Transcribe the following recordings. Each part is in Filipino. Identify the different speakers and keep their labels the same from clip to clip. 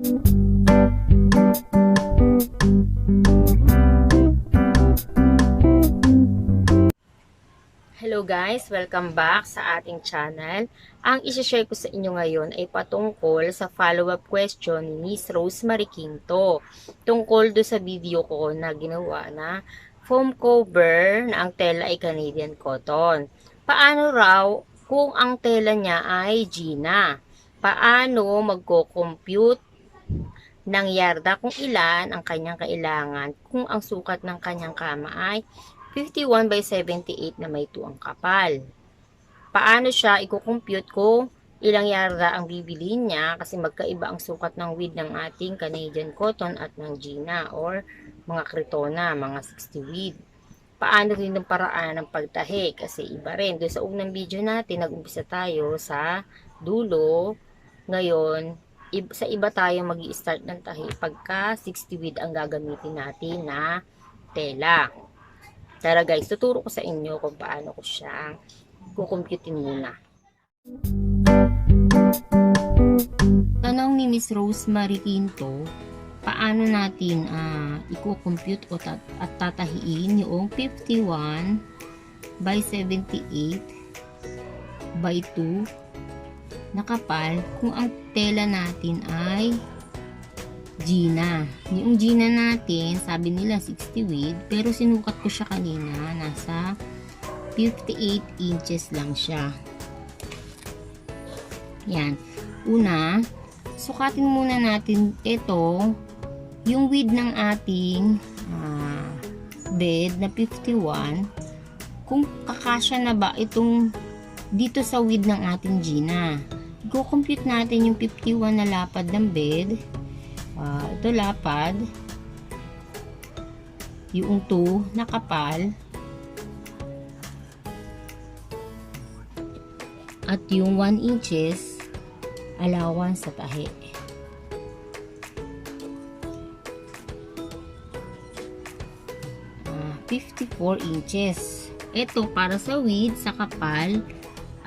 Speaker 1: Hello guys! Welcome back sa ating channel. Ang isi-share ko sa inyo ngayon ay patungkol sa follow-up question ni Miss Rosemary Quinto. Tungkol do sa video ko na ginawa na foam cover na ang tela ay Canadian cotton. Paano raw kung ang tela niya ay Gina? Paano magko-compute ng yarda kung ilan ang kanyang kailangan kung ang sukat ng kanyang kama ay 51 by 78 na may 2 ang kapal. Paano siya i-compute kung ilang yarda ang bibiliin niya kasi magkaiba ang sukat ng width ng ating Canadian cotton at ng Gina or mga Cretona, mga 60 width. Paano rin ang paraan ng pagtahi kasi iba rin. Doon sa unang video natin, nag-umpisa tayo sa dulo. Ngayon, sa iba tayo mag start ng tahi pagka 60 width ang gagamitin natin na tela. Tara guys, tuturo ko sa inyo kung paano ko siya kukumputin muna. Tanong ni Miss Rosemary Quinto, paano natin ah, i-compute o tat at tatahiin yung 51 by 78 by 2 na kapal kung ang tela natin ay Gina. Yung Gina natin, sabi nila 60 width, pero sinukat ko siya kanina, nasa 58 inches lang siya. Yan. Una, sukatin muna natin ito, yung width ng ating ah, bed na 51, kung kakasya na ba itong dito sa width ng ating Gina. Go-compute natin yung 51 na lapad ng bed Ah, ito lapad. Yung 2 na kapal. At yung 1 inches allowance sa tahi. Ah, 54 inches. Ito para sa width, sa kapal,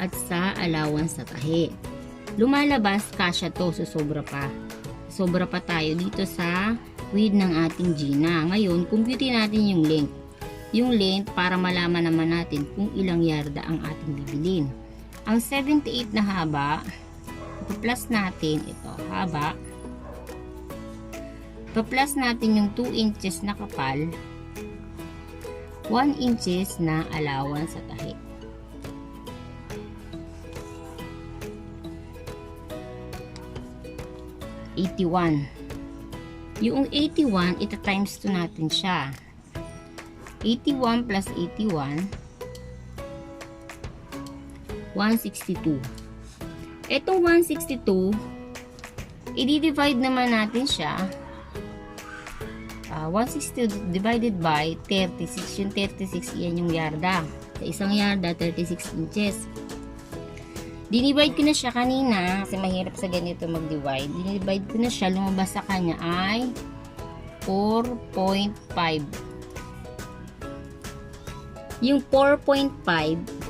Speaker 1: at sa allowance sa tahi. Lumalabas kasya to, susobra pa sobra pa tayo dito sa width ng ating Gina. Ngayon, compute natin yung length. Yung length para malaman naman natin kung ilang yarda ang ating bibilin. Ang 78 na haba, plus natin ito, haba. Pa-plus natin yung 2 inches na kapal, 1 inches na allowance sa tahi. Eighty-one. Yung 81, ita times 2 natin siya. 81 plus 81, 162. Itong 162, i-divide naman natin siya. Ah, 162 divided by 36. Yung 36, yan yung yarda. Sa isang yarda, 36 inches. Dinivide ko na siya kanina kasi mahirap sa ganito mag-divide. Dinivide ko na siya. Lumabas sa kanya ay 4.5. Yung 4.5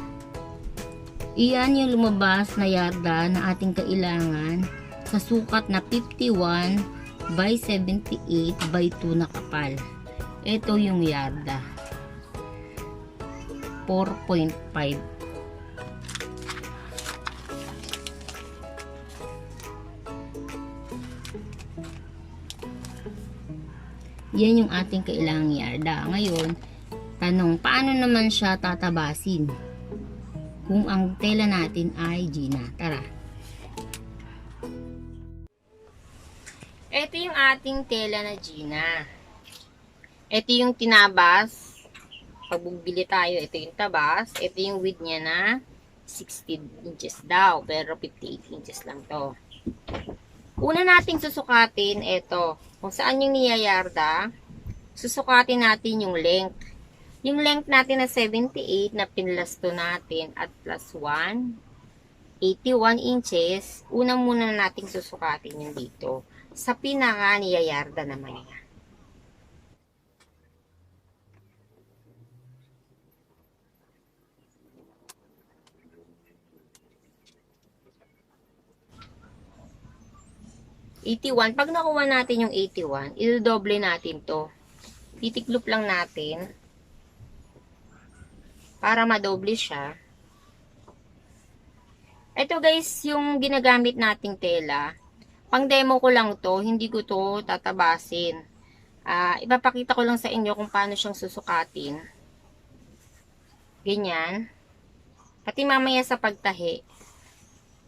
Speaker 1: iyan yung lumabas na yarda na ating kailangan sa sukat na 51 by 78 by 2 na kapal. Ito yung yarda. 4.5 Yan yung ating kailangang yarda. Ngayon, tanong, paano naman siya tatabasin? Kung ang tela natin ay Gina. Tara. Ito yung ating tela na Gina. Ito yung tinabas. Pag tayo, ito yung tabas. Ito yung width niya na 60 inches daw. Pero 58 inches lang to. Una nating susukatin, ito. Kung saan yung niyayarda, susukatin natin yung length. Yung length natin na 78 na pinlasto natin at plus 1, 81 inches. Una muna nating susukatin yung dito. Sa pinaka niyayarda naman niya. 81. Pag nakuha natin yung 81, idodoble natin to. Titiklop lang natin para madoble siya. Ito guys, yung ginagamit nating tela. Pang demo ko lang to, hindi ko to tatabasin. Ah, ipapakita ko lang sa inyo kung paano siyang susukatin. Ganyan. Pati mamaya sa pagtahi.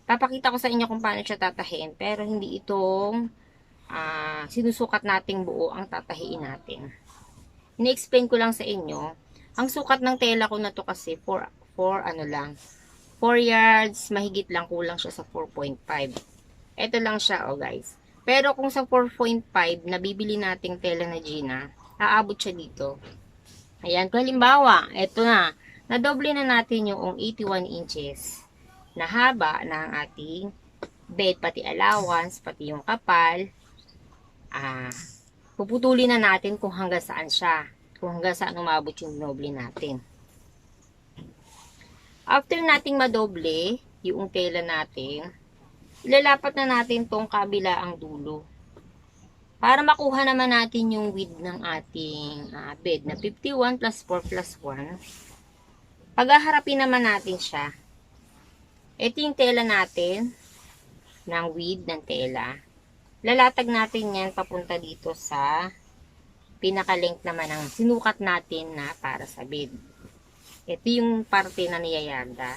Speaker 1: Papakita ko sa inyo kung paano siya tatahiin. Pero hindi itong ah, sinusukat nating buo ang tatahiin natin. Ini-explain ko lang sa inyo. Ang sukat ng tela ko na to kasi for, for ano lang. 4 yards, mahigit lang kulang siya sa 4.5. Ito lang siya, oh guys. Pero kung sa 4.5, nabibili nating tela na Gina, aabot siya dito. Ayan, kung halimbawa, ito na, nadoble na natin yung 81 inches na haba ng ating bed, pati allowance, pati yung kapal. Ah, puputulin na natin kung hanggang saan siya. Kung hanggang saan umabot yung doble natin. After nating madoble, yung tela natin, ilalapat na natin tong kabila ang dulo. Para makuha naman natin yung width ng ating ah, bed na 51 plus 4 plus 1. Paghaharapin naman natin siya. Ito yung tela natin ng width ng tela. Lalatag natin yan papunta dito sa pinaka-length naman ng sinukat natin na para sa bed. Ito yung parte na niyayarda.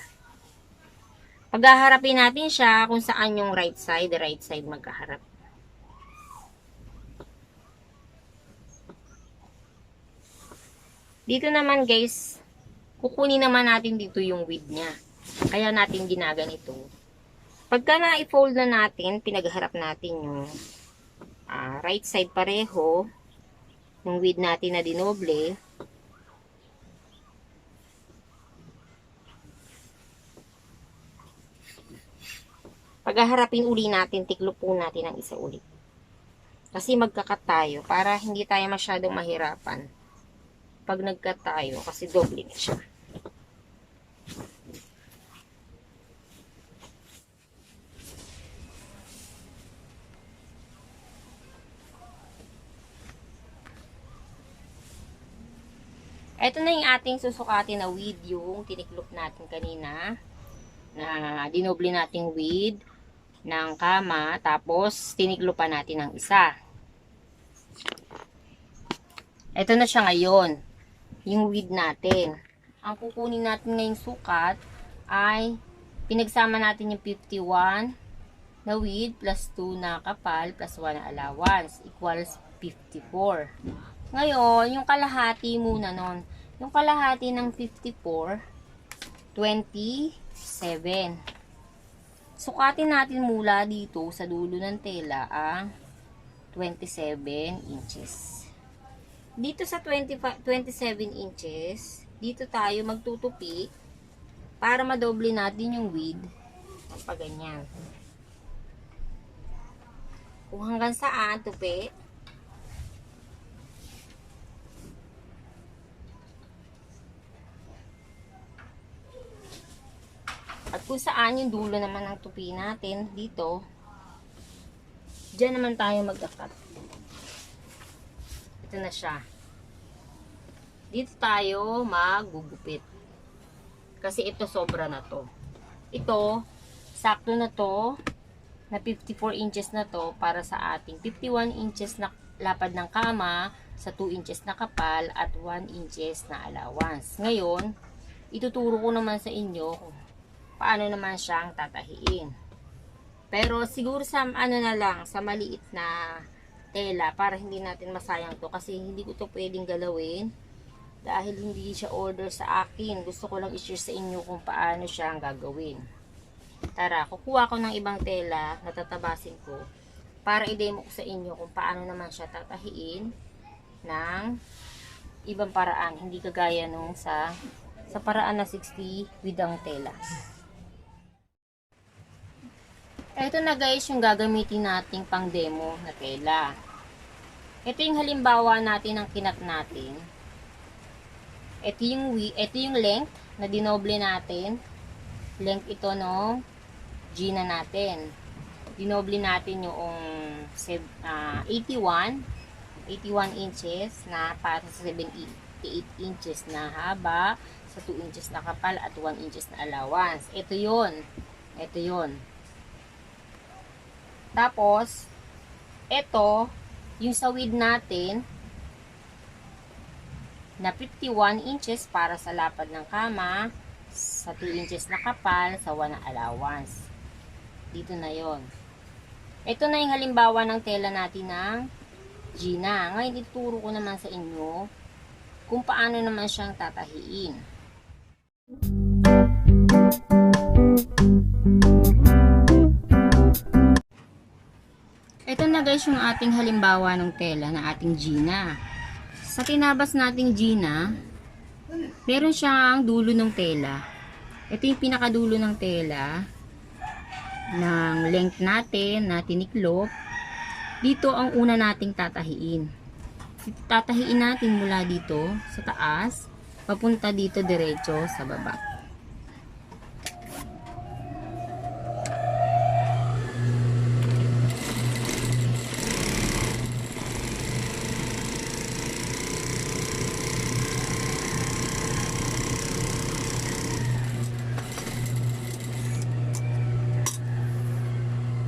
Speaker 1: Paghaharapin natin siya kung saan yung right side, right side magkaharap. Dito naman guys, kukunin naman natin dito yung width niya. Kaya natin ginaganito. Pagka na-fold na natin, pinagharap natin yung ah, right side pareho, yung width natin na dinoble, paghaharapin uli natin, tiklop po natin ang isa ulit. Kasi magkakat tayo para hindi tayo masyadong mahirapan pag nagkat tayo kasi doble na siya. Ito na yung ating susukatin na width yung tiniklop natin kanina na dinoble nating width ng kama tapos tiniklupan natin ng isa. Ito na siya ngayon. Yung width natin. Ang kukunin natin ngayong sukat ay pinagsama natin yung 51 na width plus 2 na kapal plus 1 na allowance equals 54. Ngayon, yung kalahati muna nun. Yung kalahati ng 54, 27. Sukatin natin mula dito sa dulo ng tela ang 27 inches. Dito sa 25, 27 inches, dito tayo magtutupi para madoble natin yung width ng paganyan. Kung hanggang saan tupi, At kung saan yung dulo naman ng tupi natin dito, dyan naman tayo mag-cut. Ito na siya. Dito tayo magugupit. Kasi ito sobra na to. Ito, sakto na to, na 54 inches na to para sa ating 51 inches na lapad ng kama, sa 2 inches na kapal, at 1 inches na allowance. Ngayon, ituturo ko naman sa inyo kung paano naman siyang tatahiin. Pero siguro sa ano na lang, sa maliit na tela para hindi natin masayang to kasi hindi ko to pwedeng galawin dahil hindi siya order sa akin. Gusto ko lang i-share sa inyo kung paano siya ang gagawin. Tara, kukuha ko ng ibang tela na tatabasin ko para i-demo ko sa inyo kung paano naman siya tatahiin ng ibang paraan. Hindi kagaya nung sa sa paraan na 60 with tela. Ito na guys yung gagamitin nating pang demo na tela. Ito yung halimbawa natin ng kinat natin. Ito yung, ito yung length na dinoble natin. Length ito no Gina natin. Dinoble natin yung ah, 81 81 inches na para sa 78 inches na haba sa 2 inches na kapal at 1 inches na allowance. Ito yun. Ito yun. Tapos, ito, yung sa width natin, na 51 inches para sa lapad ng kama, sa 2 inches na kapal, sa 1 na allowance. Dito na yon. Ito na yung halimbawa ng tela natin ng Gina. Ngayon, ituturo ko naman sa inyo kung paano naman siyang tatahiin. Guys yung ating halimbawa ng tela na ating Gina. Sa tinabas nating Gina, meron siyang dulo ng tela. Ito yung pinakadulo ng tela ng length natin na tiniklop. Dito ang una nating tatahiin. Tatahiin natin mula dito sa taas, papunta dito diretso sa baba.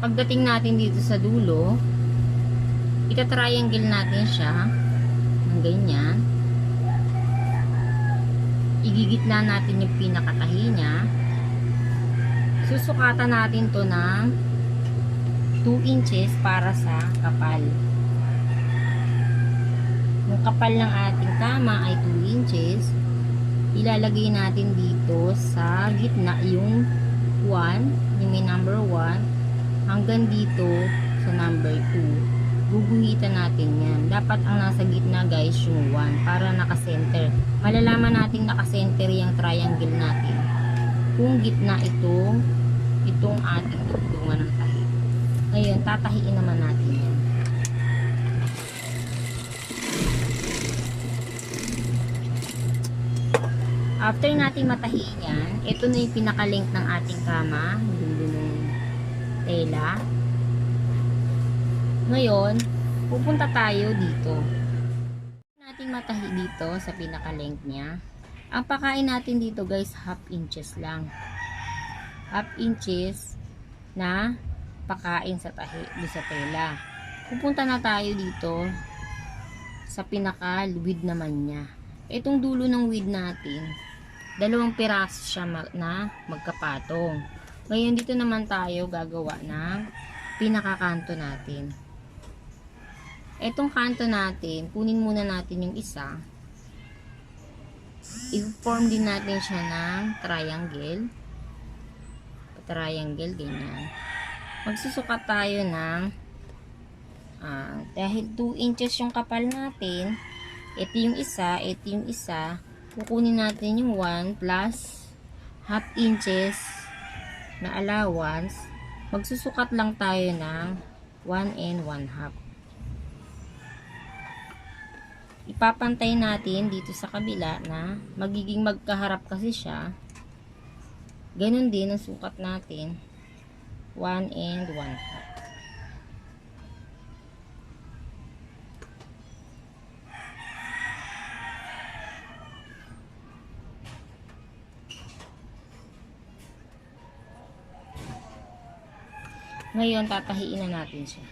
Speaker 1: Pagdating natin dito sa dulo, ita-triangle natin siya ng ganyan. Igigitna natin yung pinakatahi niya. Susukatan natin to ng 2 inches para sa kapal. Yung kapal ng ating kama ay 2 inches. Ilalagay natin dito sa gitna yung 1, yung may number 1, hanggang dito sa number 2 guguhitan natin yan. Dapat ang nasa gitna guys yung 1 para nakasenter. Malalaman natin nakasenter yung triangle natin. Kung gitna ito, itong ating tugtungan ng tahi. Ngayon, tatahiin naman natin yan. After natin matahiin yan, ito na yung pinaka-length ng ating kama. Tela. Ngayon, pupunta tayo dito. Nating matahi dito sa pinaka-length niya. Ang pakain natin dito guys, half inches lang. Half inches na pakain sa tahi, sa tela. Pupunta na tayo dito sa pinaka-width naman niya. Itong dulo ng width natin, dalawang piraso siya ma- na magkapatong. Ngayon dito naman tayo gagawa ng pinakakanto natin. Etong kanto natin, kunin muna natin yung isa. I-form din natin siya ng triangle. Triangle, ganyan. Magsusukat tayo ng ah, dahil 2 inches yung kapal natin, ito yung isa, ito yung isa, kukunin natin yung 1 plus half inches na allowance. Magsusukat lang tayo ng 1 and 1 half. ipapantay natin dito sa kabila na magiging magkaharap kasi siya ganun din ang sukat natin 1 and 1 half ngayon tatahiin na natin siya.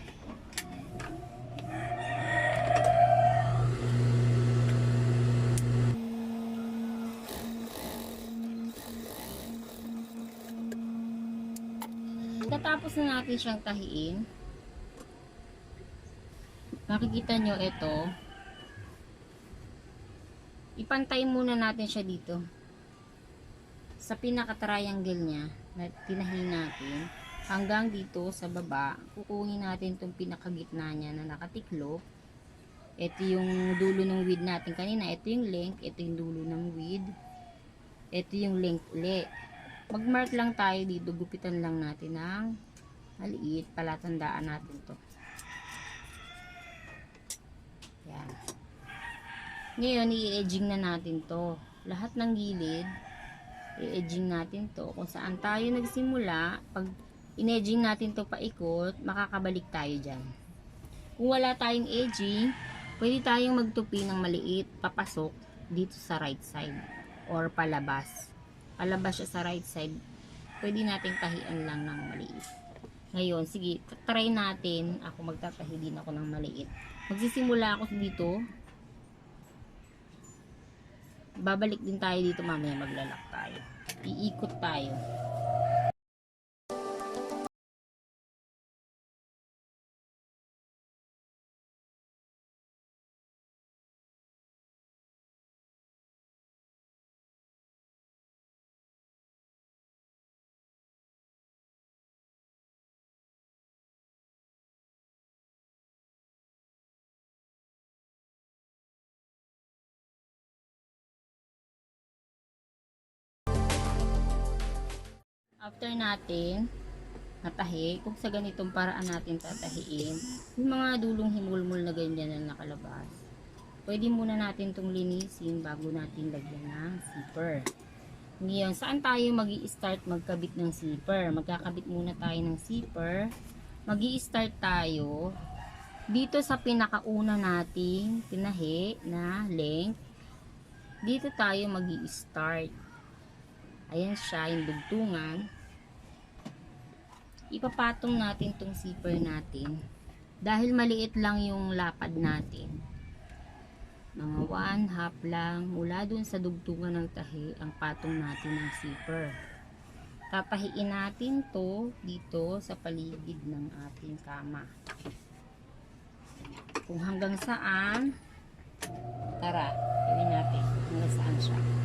Speaker 1: Pagkatapos na natin siyang tahiin, makikita nyo ito, ipantay muna natin siya dito. Sa pinaka-triangle niya, na tinahi natin, hanggang dito sa baba, kukunin natin itong pinakagitna niya na nakatiklop. Ito yung dulo ng width natin kanina. Ito yung length, ito yung dulo ng width. Ito yung length ulit magmark lang tayo dito. Gupitan lang natin ng maliit. Palatandaan natin to. Yan. Ngayon i-edging na natin to. Lahat ng gilid i-edging natin to. Kung saan tayo nagsimula pag in-edging natin to paikot makakabalik tayo dyan Kung wala tayong edging, pwede tayong magtupi ng maliit papasok dito sa right side or palabas. Palabas siya sa right side, pwede nating tahian lang ng maliit. Ngayon, sige, try natin. Ako magtatahi din ako ng maliit. Magsisimula ako dito. Babalik din tayo dito mamaya maglalak tayo. Iikot tayo. After natin natahi, kung sa ganitong paraan natin tatahiin, yung mga dulong himulmul na ganyan na nakalabas, pwede muna natin itong linisin bago natin lagyan ng zipper. Ngayon, saan tayo mag start magkabit ng zipper? Magkakabit muna tayo ng zipper. mag start tayo dito sa pinakauna nating tinahi na length. Dito tayo mag start Ayan siya, yung dugtungan. Ipapatong natin tong zipper natin. Dahil maliit lang yung lapad natin. Mga one half lang mula dun sa dugtungan ng tahi ang patong natin ng zipper. Tatahiin natin to dito sa paligid ng ating kama. Kung hanggang saan, tara, gawin natin hanggang saan siya.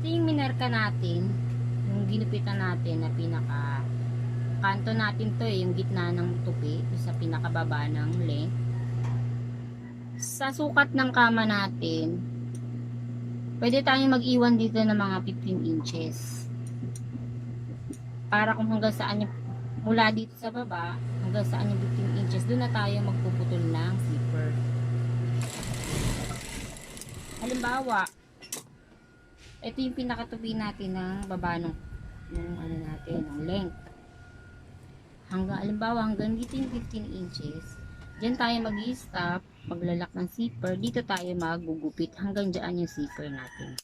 Speaker 1: Ito yung minarka natin, yung ginupitan natin na pinaka kanto natin to eh, yung gitna ng tupi, sa pinakababa ng length. Sa sukat ng kama natin, pwede tayong mag-iwan dito ng mga 15 inches. Para kung hanggang saan yung, mula dito sa baba, hanggang saan yung 15 inches, doon na tayo magpuputol ng zipper. Halimbawa, ito yung pinakatupi natin ng baba ng, ng ano natin, ng length. Hanggang, alimbawa, hanggang dito yung 15 inches. Diyan tayo mag stop maglalak ng zipper. Dito tayo magugupit hanggang dyan yung zipper natin.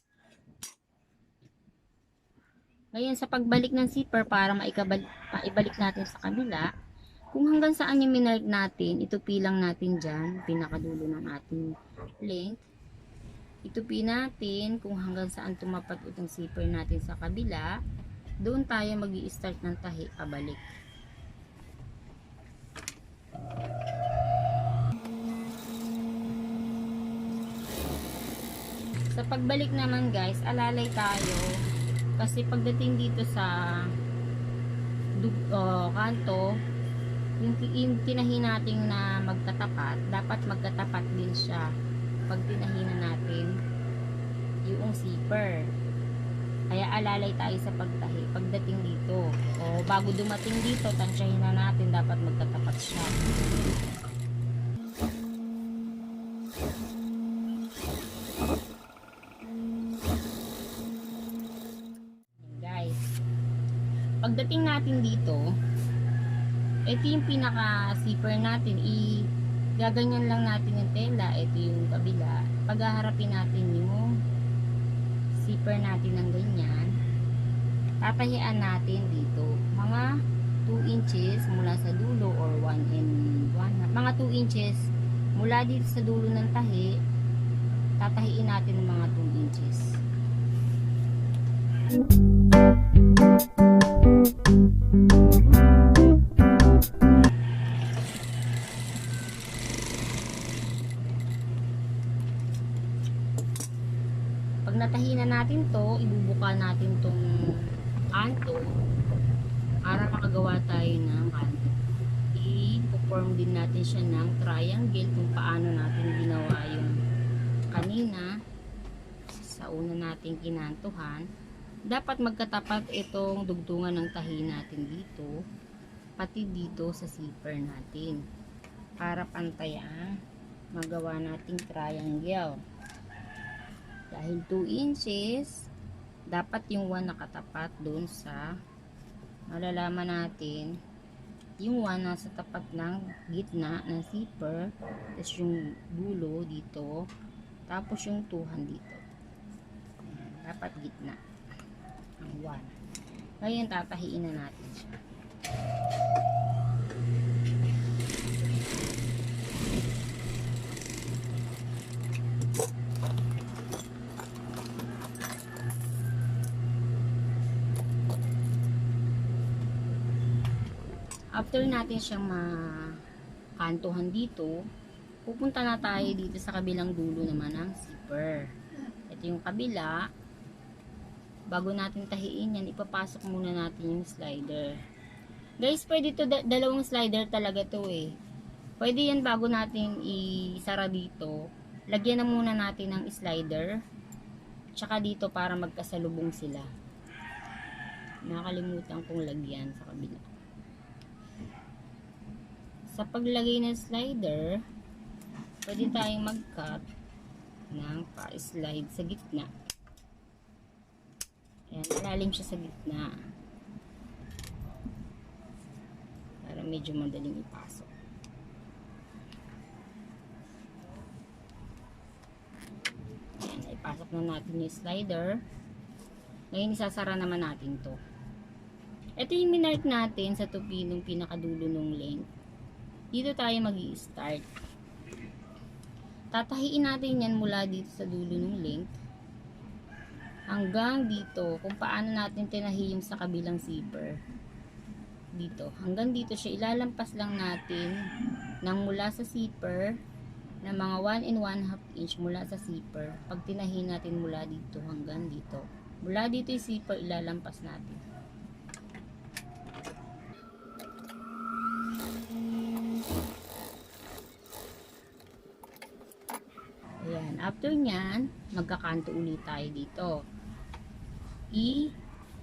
Speaker 1: Ngayon, sa pagbalik ng zipper para maibalik natin sa kabila, kung hanggang saan yung minark natin, itupi lang natin dyan, pinakadulo ng ating length itupi natin kung hanggang saan tumapat itong zipper natin sa kabila. Doon tayo mag start ng tahi pabalik. Sa pagbalik naman guys alalay tayo. Kasi pagdating dito sa oh, kanto yung, yung tinahi natin na magkatapat dapat magkatapat din siya pag tinahinan natin yung zipper. Kaya alalay tayo sa pagtahi pagdating dito. O bago dumating dito, tansyahin na natin dapat magtatapat siya. Guys, pagdating natin dito, ito yung pinaka zipper natin i gaganyan lang natin yung tela ito yung kabila. Paghaharapin natin yung zipper natin ng ganyan. Tatahian natin dito. Mga 2 inches mula sa dulo or 1 and 1 mga 2 inches mula dito sa dulo ng tahi tatahiin natin ng mga 2 inches. pag nating kinantuhan. Dapat magkatapat itong dugtungan ng tahi natin dito pati dito sa zipper natin para pantay ang magawa nating triangle. Dahil 2 inches, dapat yung 1 nakatapat dun sa malalaman natin yung 1 nasa tapat ng gitna ng zipper tapos yung dulo dito tapos yung 2 dito dapat gitna ang 1 ngayon tatahiin na natin siya after natin siyang makantuhan dito, pupunta na tayo dito sa kabilang dulo naman ng zipper. Ito yung kabila. Bago natin tahiin yan, ipapasok muna natin yung slider. Guys, pwede to da- dalawang slider talaga to eh. Pwede yan bago natin isara dito. Lagyan na muna natin ng slider. Tsaka dito para magkasalubong sila. Nakalimutan kong lagyan sa kabila sa paglagay ng slider, pwede tayong mag-cut ng pa-slide sa gitna. Ayan, malalim siya sa gitna. Para medyo madaling ipasok. Ayan, ipasok na natin yung slider. Ngayon, isasara naman natin to. Ito yung minark natin sa tupi ng pinakadulo ng length dito tayo mag start Tatahiin natin yan mula dito sa dulo ng length hanggang dito kung paano natin tinahi yung sa kabilang zipper. Dito. Hanggang dito siya ilalampas lang natin ng mula sa zipper na mga 1 and 1 half inch mula sa zipper. Pag tinahi natin mula dito hanggang dito. Mula dito yung zipper ilalampas natin. Ayan. After nyan, magkakanto ulit tayo dito. I,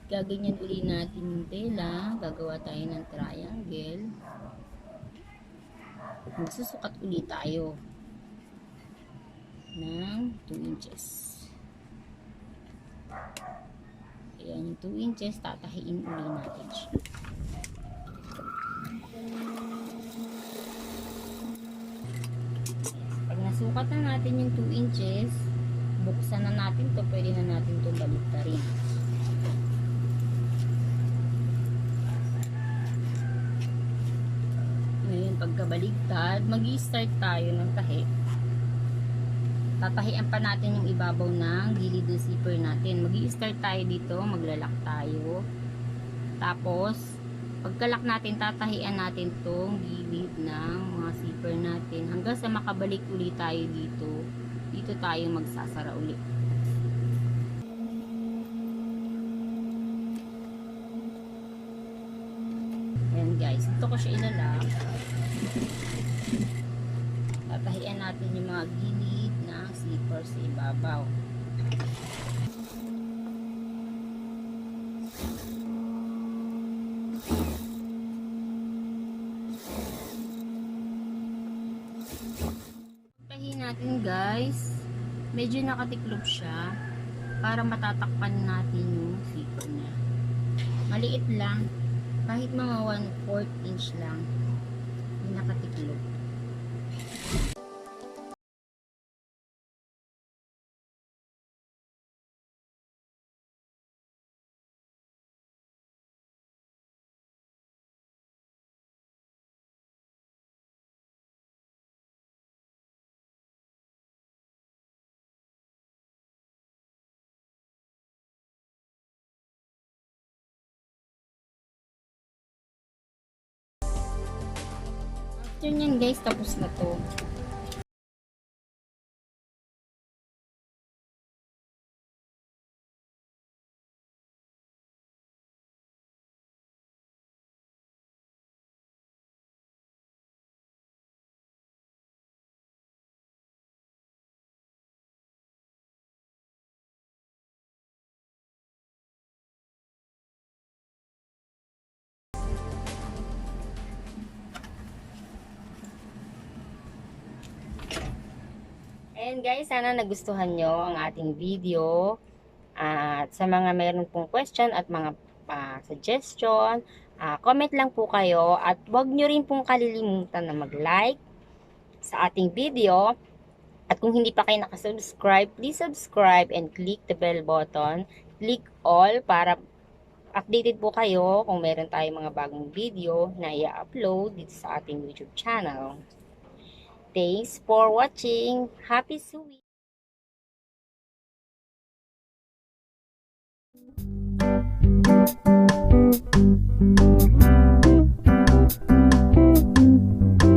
Speaker 1: gaganyan ulit natin yung tela. Gagawa tayo ng triangle. Magsusukat ulit tayo ng 2 inches. Ayan, yung 2 inches, tatahiin ulit natin siya. Pag nasukat na natin yung 2 inches, buksan na natin to pwede na natin to baliktarin. Ngayon, pagkabaligtad, mag start tayo ng tahi. Tatahian pa natin yung ibabaw ng gilid ng zipper natin. mag start tayo dito, maglalak tayo. Tapos, pagkalak natin, tatahian natin tong gilid ng mga zipper natin hanggang sa makabalik ulit tayo dito. Dito tayo magsasara ulit. Ayan guys, ito ko siya ilalak. Tatahian natin yung mga gilid ng zipper sa ibabaw. Tahin natin guys. Medyo nakatiklop siya para matatakpan natin yung zipper niya. Maliit lang. Kahit mga 1/4 inch lang. Nakatiklop. After nyan guys, tapos na to. And guys, sana nagustuhan nyo ang ating video. At sa mga meron pong question at mga ah, suggestion, ah, comment lang po kayo at huwag nyo rin pong kalilimutan na mag-like sa ating video. At kung hindi pa kayo nakasubscribe, please subscribe and click the bell button. Click all para updated po kayo kung meron tayong mga bagong video na i-upload dito sa ating YouTube channel. Thanks for watching. Happy sewing! Thank you.